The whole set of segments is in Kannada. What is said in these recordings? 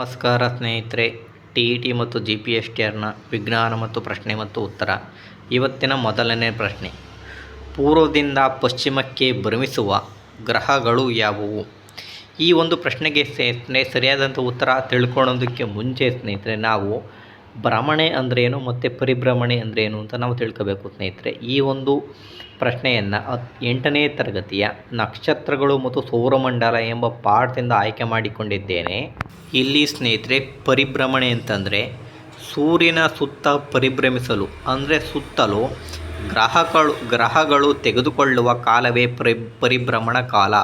ನಮಸ್ಕಾರ ಸ್ನೇಹಿತರೆ, ಟಿ ಇ ಟಿ ಮತ್ತು ಜಿ ಪಿ ಎಸ್ ಟಿ ಆರ್ನ ವಿಜ್ಞಾನ ಮತ್ತು ಪ್ರಶ್ನೆ ಮತ್ತು ಉತ್ತರ. ಇವತ್ತಿನ ಮೊದಲನೇ ಪ್ರಶ್ನೆ. ಪೂರ್ವದಿಂದ ಪಶ್ಚಿಮಕ್ಕೆ ಭ್ರಮಿಸುವ ಗ್ರಹಗಳು ಯಾವುವು? ಈ ಒಂದು ಪ್ರಶ್ನೆಗೆ ಸ್ನೇಹಿತರೆ ಸರಿಯಾದಂಥ ಉತ್ತರ ತಿಳ್ಕೊಳ್ಳೋದಕ್ಕೆ ಮುಂಚೆ ಸ್ನೇಹಿತರೆ, ನಾವು ಭ್ರಮಣೆ ಅಂದ್ರೇನು ಮತ್ತು ಪರಿಭ್ರಮಣೆ ಅಂದ್ರೇನು ಅಂತ ನಾವು ತಿಳ್ಕೋಬೇಕು ಸ್ನೇಹಿತರೆ. ಈ ಒಂದು ಪ್ರಶ್ನೆಯನ್ನು ಎಂಟನೇ ತರಗತಿಯ ನಕ್ಷತ್ರಗಳು ಮತ್ತು ಸೌರಮಂಡಲ ಎಂಬ ಪಾಠದಿಂದ ಆಯ್ಕೆ ಮಾಡಿಕೊಂಡಿದ್ದೇನೆ. ಇಲ್ಲಿ ಸ್ನೇಹಿತರೆ, ಪರಿಭ್ರಮಣೆ ಅಂತಂದರೆ ಸೂರ್ಯನ ಸುತ್ತ ಪರಿಭ್ರಮಿಸಲು, ಅಂದರೆ ಸುತ್ತಲೂ ಗ್ರಹಗಳು ಗ್ರಹಗಳು ತೆಗೆದುಕೊಳ್ಳುವ ಕಾಲವೇ ಪರಿ, ಪರಿಭ್ರಮಣ ಕಾಲ,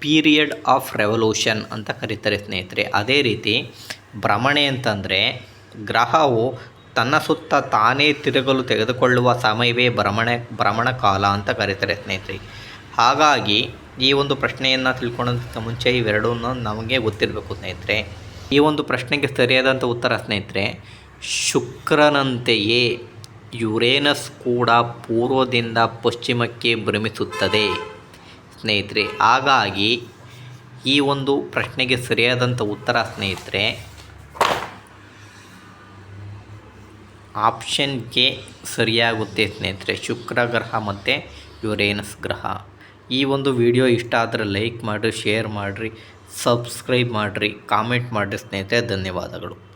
ಪೀರಿಯಡ್ ಆಫ್ ರೆವಲ್ಯೂಷನ್ ಅಂತ ಕರೀತಾರೆ ಸ್ನೇಹಿತರೆ. ಅದೇ ರೀತಿ ಭ್ರಮಣೆ ಅಂತಂದರೆ ಗ್ರಹವು ತನ್ನ ಸುತ್ತ ತಾನೇ ತಿರುಗಲು ತೆಗೆದುಕೊಳ್ಳುವ ಸಮಯವೇ ಭ್ರಮಣ ಭ್ರಮಣ ಕಾಲ ಅಂತ ಕರೀತಾರೆ ಸ್ನೇಹಿತರೆ. ಹಾಗಾಗಿ ಈ ಒಂದು ಪ್ರಶ್ನೆಯನ್ನು ತಿಳ್ಕೊಳ್ಳೋದಕ್ಕಿಂತ ಮುಂಚೆ ಇವೆರಡೂ ನಮಗೆ ಗೊತ್ತಿರಬೇಕು ಸ್ನೇಹಿತರೆ. ಈ ಒಂದು ಪ್ರಶ್ನೆಗೆ ಸರಿಯಾದಂಥ ಉತ್ತರ ಸ್ನೇಹಿತರೆ, ಶುಕ್ರನಂತೆಯೇ ಯುರೇನಸ್ ಕೂಡ ಪೂರ್ವದಿಂದ ಪಶ್ಚಿಮಕ್ಕೆ ಭ್ರಮಿಸುತ್ತದೆ ಸ್ನೇಹಿತರೆ. ಹಾಗಾಗಿ ಈ ಒಂದು ಪ್ರಶ್ನೆಗೆ ಸರಿಯಾದಂಥ ಉತ್ತರ ಸ್ನೇಹಿತರೆ ಆಪ್ಷನ್ ಕೆ ಸರಿಯಾಗುತ್ತೆ ಸ್ನೇಹಿತರೆ. ಶುಕ್ರ ಗ್ರಹ ಮತ್ತು ಯುರೇನಸ್ ಗ್ರಹ. ಈ ಒಂದು ವಿಡಿಯೋ ಇಷ್ಟ ಆದರೆ ಲೈಕ್ ಮಾಡಿರಿ, ಶೇರ್ ಮಾಡಿರಿ, ಸಬ್ಸ್ಕ್ರೈಬ್ ಮಾಡಿರಿ, ಕಾಮೆಂಟ್ ಮಾಡಿರಿ ಸ್ನೇಹಿತರೆ. ಧನ್ಯವಾದಗಳು.